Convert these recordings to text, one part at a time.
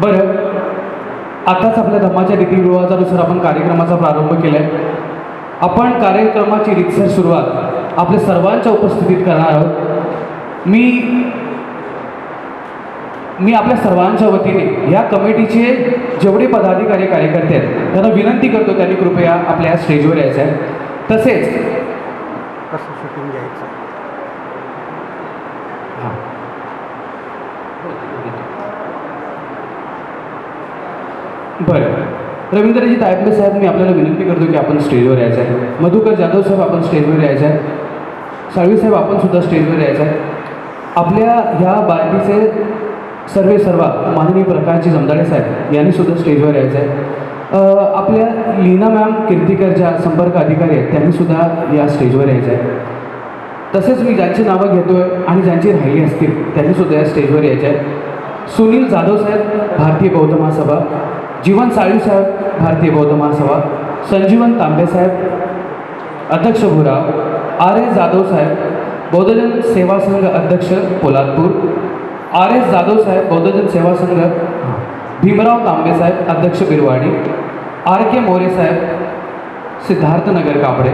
बरं. आताच आपल्या धर्माच्या रीतिरिवाजानुसार आपण कार्यक्रमाचा प्रारंभ केला आहे आपण कार्यक्रमाची रितसर सुरुवात आपल्या सर्वांच्या उपस्थितीत करणार आहोत. मी मी आपल्या सर्वांच्या वतीने या कमिटीचे जेवढे पदाधिकारी कार्यकर्ते आहेत त्यांना विनंती करतो त्यांनी कृपया आपल्या स्टेजवर यायचं आहे तसेच कसं शूटिंग घ्यायचं? बरं. रवींद्रजी तायपले साहेब मी आपल्याला विनंती करतो की आपण स्टेजवर यायचं आहे. मधुकर जाधव साहेब आपण स्टेजवर यायचं आहे. साळवी साहेब आपण सुद्धा स्टेजवर यायचं आहे. आपल्या ह्या बार्टीचे सर्वे सर्वा माननीय प्रकारची जमदाडे साहेब यांनी सुद्धा स्टेजवर यायचं आहे. आपल्या लीना मॅम कीर्तिकर ज्या संपर्क अधिकारी आहेत त्यांनी सुद्धा या स्टेजवर यायचं आहे. तसेच मी ज्यांची नावं घेतो आहे आणि ज्यांची राहिली असतील त्यांनीसुद्धा या स्टेजवर यायचे आहे. सुनील जाधव साहेब भारतीय बौद्ध महासभा. जीवन साळी साहेब भारतीय बौद्ध महासभा संजीवन तांबेसाहेब अध्यक्ष भुराव आर एस जाधवसाहेब बौद्धजन सेवा संघ अध्यक्ष पोलादपूर आर एस जाधवसाहेब बौद्धजन सेवा संघ भीमराव तांबेसाहेब अध्यक्ष बिरवाडी आर के मोरे साहेब सिद्धार्थनगर कापडे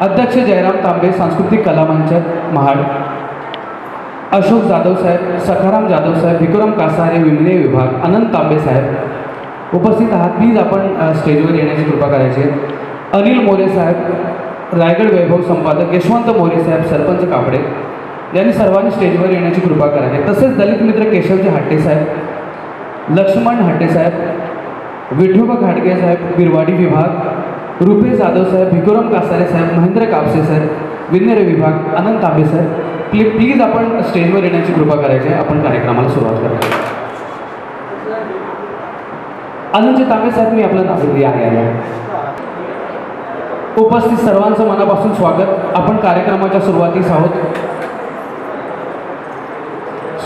अध्यक्ष जयराम तांबे सांस्कृतिक कला मंच महाड अशोक जाधव साहेब सखाराम जाधव साहेब विक्रम कासारे विमने विभाग अनंत तांबे साहेब उपस्थित आहात प्लीज आपण स्टेजवर येण्याची कृपा करायची आहे. अनिल मोरे साहेब रायगड वैभव संपादक यशवंत मोरे साहेब सरपंच कापडे यांनी सर्वांनी स्टेजवर येण्याची कृपा करायची आहे. तसेच दलित मित्र केशवजी हाटे साहेब लक्ष्मण हाटे साहेब विठोबा घाटगे साहेब बिरवाडी विभाग रुपेश जाधव साहेब भिकुरम कासारे साहेब महेंद्र कापसे साहेब विन्नेरे विभाग अनंत तांबे साहेब प्ली प्लीज आपण स्टेजवर येण्याची कृपा करायची आहे. आपण कार्यक्रमाला सुरुवात करायची अनंतजी तांबे साहेब मी आपलं नाव या या उपस्थित सर्वांचं मनापासून स्वागत. आपण कार्यक्रमाच्या सुरुवातीस आहोत.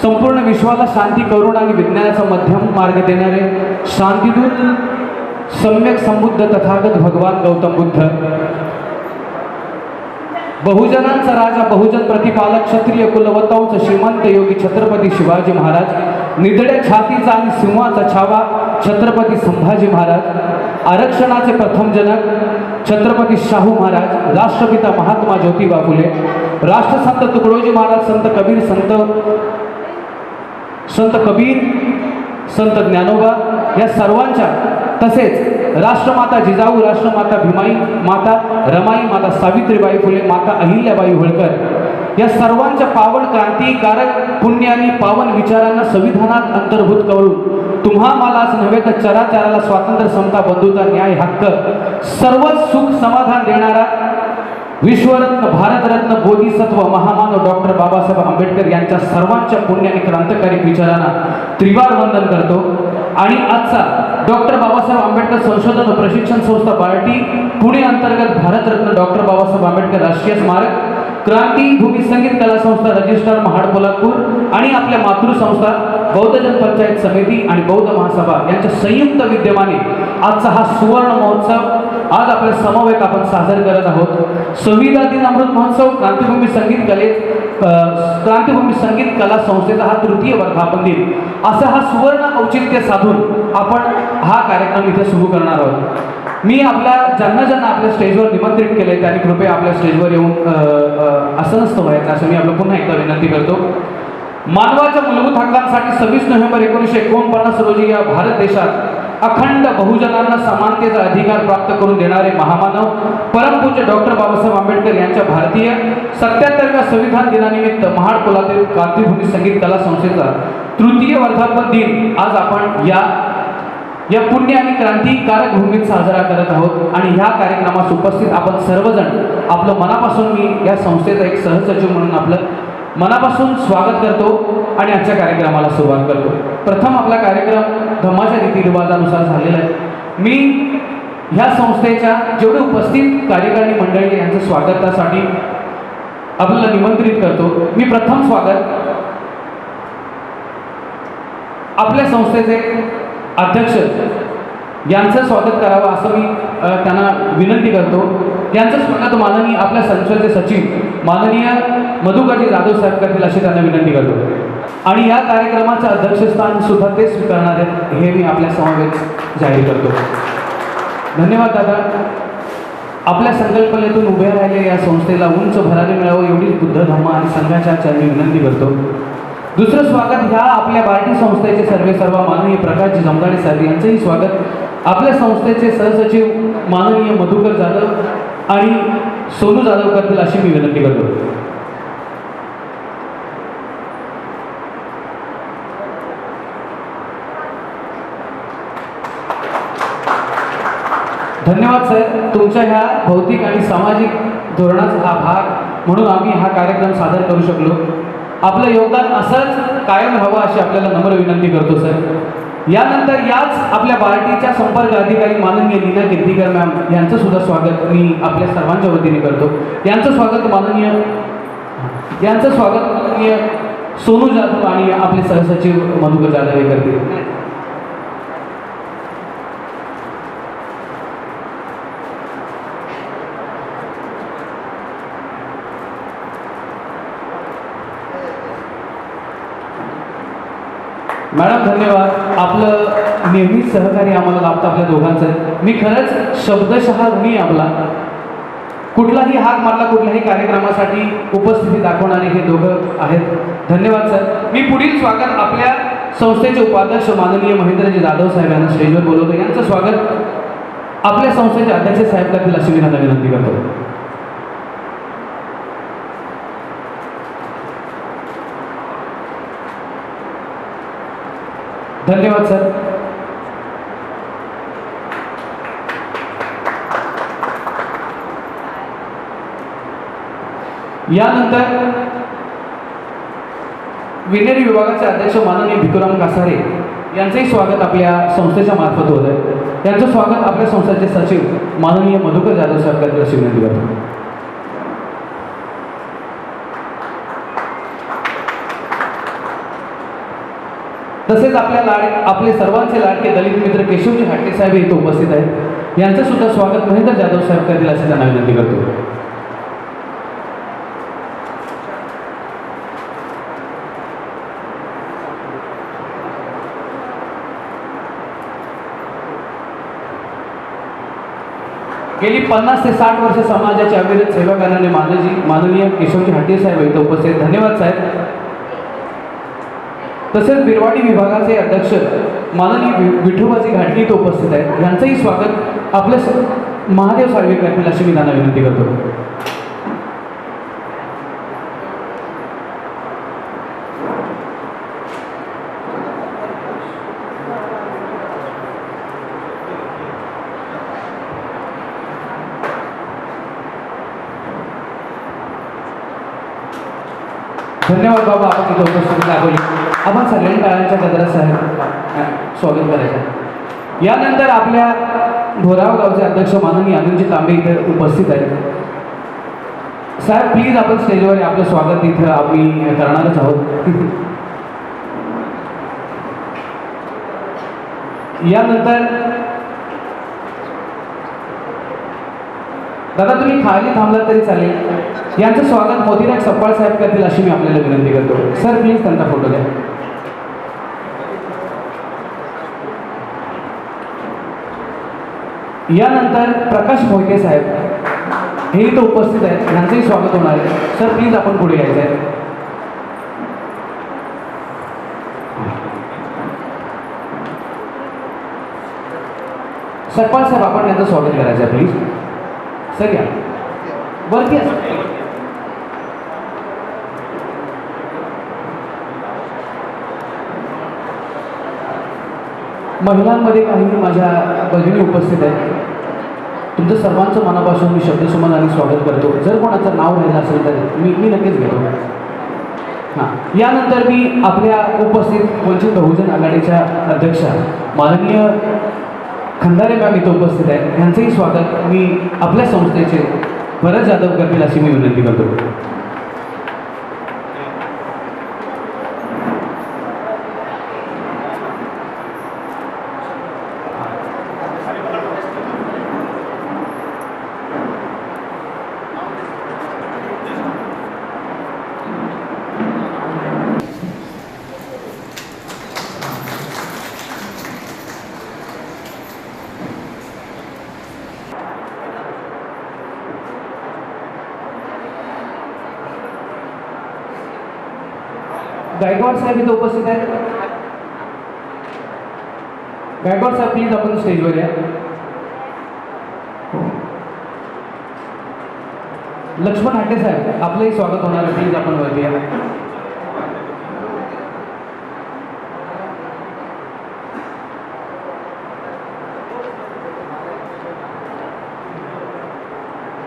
संपूर्ण विश्वाला शांती करुण आणि विज्ञानाचा मध्यम मार्ग देणारे शांतीदूत सम्यक संबुद्ध तथागत भगवान गौतम बुद्ध. बहुजनांचा राजा बहुजन प्रतिपालक क्षत्रिय कुलवतांचा श्रीमंत योगी छत्रपती शिवाजी महाराज निधड्या छातीचा आणि सिंहाचा छावा छत्रपती संभाजी महाराज आरक्षणाचे प्रथम जनक छत्रपती शाहू महाराज राष्ट्रपिता महात्मा ज्योतिबा फुले राष्ट्रसंत तुकडोजी महाराज संत कबीर संत संत कबीर संत ज्ञानोबा या सर्वांच्या तसेच राष्ट्रमाता जिजाऊ राष्ट्रमाता भीमाई माता रमाई माता सावित्रीबाई फुले माता अहिल्याबाई होळकर या सर्वांच्या पावन क्रांतिकारक पुण्य आणि पावन विचारांना संविधानात अंतर्भूत करून तुम्हा मलाच नव्हे तर चराचाराला स्वातंत्र्य समता बंधुता न्याय हक्क सर्वच सुख समाधान देणारा विश्वरत्न भारतरत्न बोधिसत्व महामानव डॉक्टर बाबासाहेब आंबेडकर यांच्या सर्वांच्या पुण्य आणि क्रांतिकारी विचारांना त्रिवार वंदन करतो. आणि आजचा डॉक्टर बाबासाहेब आंबेडकर संशोधन व प्रशिक्षण संस्था बार्टी पुणे अंतर्गत भारतरत्न डॉक्टर बाबासाहेब आंबेडकर राष्ट्रीय स्मारक क्रांती भूमी संगीत कला संस्था रजिस्ट्रार महाड कोल्हापूर आणि आपल्या मातृसंस्था बौद्ध जनपंचायत समिती आणि बौद्ध महासभा यांच्या संयुक्त विद्यमाने आजचा हा सुवर्ण महोत्सव आज आपल्या समवेत आपण साजर करत आहोत. संविधान दिन अमृत महोत्सव क्रांतीभूमी संगीत कलेत क्रांतीभूमी संगीत कला संस्थेचा हा तृतीय वर्धापन दिन. असा हा सुवर्ण औचित्य साधून आपण हा कार्यक्रम इथे सुरू करणार आहोत. मी आपल्या ज्यांना ज्यांना आपल्या स्टेजवर निमंत्रित केले त्यांनी कृपया आपल्या स्टेजवर येऊन असं नसतं व्हायचं असं मी आपलं पुन्हा एकदा विनंती करतो. मानवाच्या मूलभूत हक्कांसाठी सव्वीस नोव्हेंबर एकोणीसशे एकोणपन्नास रोजी या भारत देशात अखंड बहुजनांना समानतेचा अधिकार प्राप्त करून देणारे महामानव परमपूज्य डॉक्टर बाबासाहेब आंबेडकर यांच्या भारतीय सत्याहत्तरव्या संविधान दिनानिमित्त महाड पोलातील क्रांतिभूमी संगीत कला संस्थेचा तृतीय वर्धापन दिन आज आपण या या पुण्य आणि क्रांतिकारक भूमीत साजरा करत आहोत. आणि ह्या कार्यक्रमास उपस्थित आपण सर्वजण आपलं मनापासून मी या संस्थेचा एक सहसचिव म्हणून आपलं मनापासून स्वागत करतो आणि आजच्या कार्यक्रमाला सुरुवात करतो. प्रथम आपला कार्यक्रम धम्माच्या रीतिरिवाजानुसार झालेला आहे. मी ह्या संस्थेच्या जेवढे उपस्थित कार्यकारिणी मंडळी यांचं स्वागतासाठी आपल्याला निमंत्रित करतो. मी प्रथम स्वागत आपल्या संस्थेचे अध्यक्ष यांचं स्वागत करावं असं मी त्यांना विनंती करतो. यांचं स्वागत माननीय आपल्या संस्थेचे सचिव माननीय मधुकरजी जाधव साहेब करतील अशी त्यांना विनंती करतो. आणि या कार्यक्रमाचं अध्यक्षस्थान सुद्धा ते स्वीकारणार आहेत हे मी आपल्या समवेत जाहीर करतो. धन्यवाद दादा. आपल्या संकल्पनेतून उभे राहिले या संस्थेला उंच भरारी मिळावं एवढीच बुद्ध धर्म आणि संघाच्या विनंती करतो. दुसरं स्वागत ह्या आपल्या बार्टी संस्थेचे सर्वे सर्व माननीय प्रकाशजी जमदाडे साहेब यांचंही स्वागत. आपल्या संस्थेचे सहसचिव माननीय मधुकर जाधव आणि सोनू जाधव करतील अशी मी विनंती करतो. धन्यवाद सर. तुमच्या ह्या भौतिक आणि सामाजिक धोरणाचा हा भाग म्हणून आम्ही हा कार्यक्रम सादर करू शकलो. आपलं योगदान असंच कायम व्हावं अशी आपल्याला नम्र विनंती करतो सर यानंतर याच आपल्या बार्टीच्या संपर्क अधिकारी माननीय लीना कीर्तीकर मॅम यांचं सुद्धा स्वागत मी आपल्या सर्वांच्या वतीने करतो. यांचं स्वागत माननीय यांचं स्वागत माननीय सोनू जाधव आणि आपले सहसचिव मधुकर जाधव हे करतील. मॅडम धन्यवाद. आपलं नेहमीच सहकार्य आम्हाला लाभतं आपल्या दोघांचं. मी खरंच शब्दशः ऋणी आपला. कुठलाही हाक मारला कुठल्याही कार्यक्रमासाठी उपस्थिती दाखवणारे हे दोघं आहेत. धन्यवाद सर. मी पुढील स्वागत आपल्या संस्थेचे उपाध्यक्ष माननीय महेंद्रजी जाधव साहेब यांना स्टेजवर बोलवतो. यांचं स्वागत आपल्या संस्थेचे अध्यक्ष साहेब करतील अशी मी त्यांना विनंती करतो. धन्यवाद सर. यानंतर विनेरी विभागाचे अध्यक्ष माननीय भिकुराम कासारे यांचंही स्वागत आपल्या संस्थेच्या मार्फत होत आहे. त्यांचं स्वागत आपल्या संस्थेचे सचिव माननीय मधुकर जाधव साहेब करतील अशी विनंती करतो तसेच आपल्या लाड आपले सर्वांचे लाडके दलित मित्र केशवजी हाटे साहेब इथे उपस्थित आहेत. यांचं सुद्धा स्वागत महेंद्र जाधव साहेब करतील अशी त्यांना विनंती करतो. गेली पन्नास ते साठ वर्ष समाजाच्या अविरत सेवकांना मानजी माननीय केशवजी हाटे साहेब इथं उपस्थित धन्यवाद साहेब. तसेच बिरवाडी विभागाचे अध्यक्ष माननीय वि- विठोबाजी घाटणीत उपस्थित आहेत. यांचंही स्वागत आपल्या महादेव साळवे करतील अशी मी त्यांना विनंती करतो. धन्यवाद बाबा आपण इथं उपस्थित दाखवली आपण सगळ्यांनी काळांच्या गजरात साहेब स्वागत करायचं. यानंतर आपल्या भोराव गावचे अध्यक्ष माननीय अनिलजी तांबे इथे उपस्थित आहेत. साहेब प्लीज आपण स्टेजवर आपलं स्वागत इथं आम्ही करणारच आहोत. यानंतर दादा तुम्ही खाली थांबलात तरी चालेल. यांचं स्वागत मोतीराज सप्पाळ साहेब करतील अशी मी आपल्याला विनंती करतो. सर प्लीज त्यांचा फोटो द्या. यानंतर प्रकाश मोहिते साहेब हे इथं उपस्थित आहेत. यांचंही स्वागत होणार आहे. सर प्लीज आपण पुढे यायचं आहे. सरपंच साहेब आपण यांचं स्वागत करायचं आहे प्लीज सर या. वरती या. महिलांमध्ये काही माझ्या भगिनी उपस्थित आहेत. तुमचं सर्वांचं मनापासून मी शब्दसुमनाने स्वागत करतो. जर कोणाचं नाव राहिलं असेल तर मी मी नक्कीच घेतो. हां. यानंतर मी आपल्या उपस्थित वंचित बहुजन आघाडीच्या अध्यक्षा माननीय खंदारे मॅम इथं उपस्थित आहेत. यांचंही स्वागत मी आपल्या संस्थेचे भरत जाधव करतील अशी मी विनंती करतो. गायकवाड साहेब इथे उपस्थित आहेत. गायकवाड साहेब प्लीज आपण स्टेजवर या. हो. लक्ष्मण हाटे साहेब आपलंही स्वागत होणार आहे. प्लीज आपण वरती या.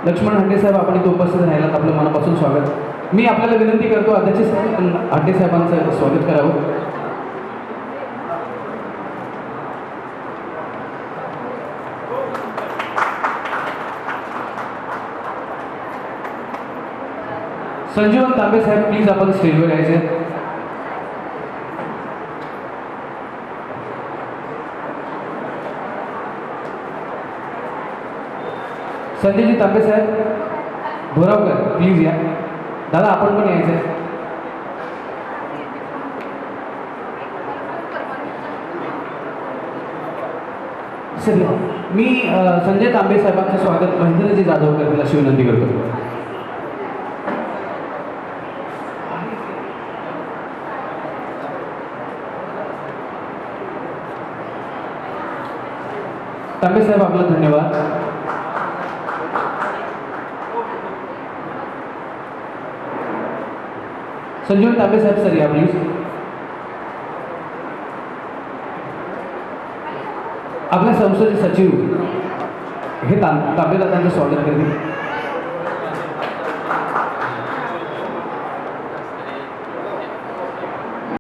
लक्ष्मण हांडे साहेब आपण इथे उपस्थित राहिलात. आपलं मनापासून स्वागत. मी आपल्याला विनंती करतो अध्यक्ष साहेब हांडे साहेबांचं स्वागत करावं. संजीवन तांबे साहेब प्लीज आपण स्टेजवर यायचे. संजयजी तांबे साहेब भोरावकर प्लीज या. दादा आपण पण यायचं आहे सर मी संजय तांबे साहेबांचं स्वागत महेंद्रजी जाधव करतील अशी विनंती करतो. तांबे साहेब आपला धन्यवाद. संजीवन तांबे साहेब सर या प्लीज आपल्या संस्थेचे सचिव हे तांबे दादांचं स्वागत करतील.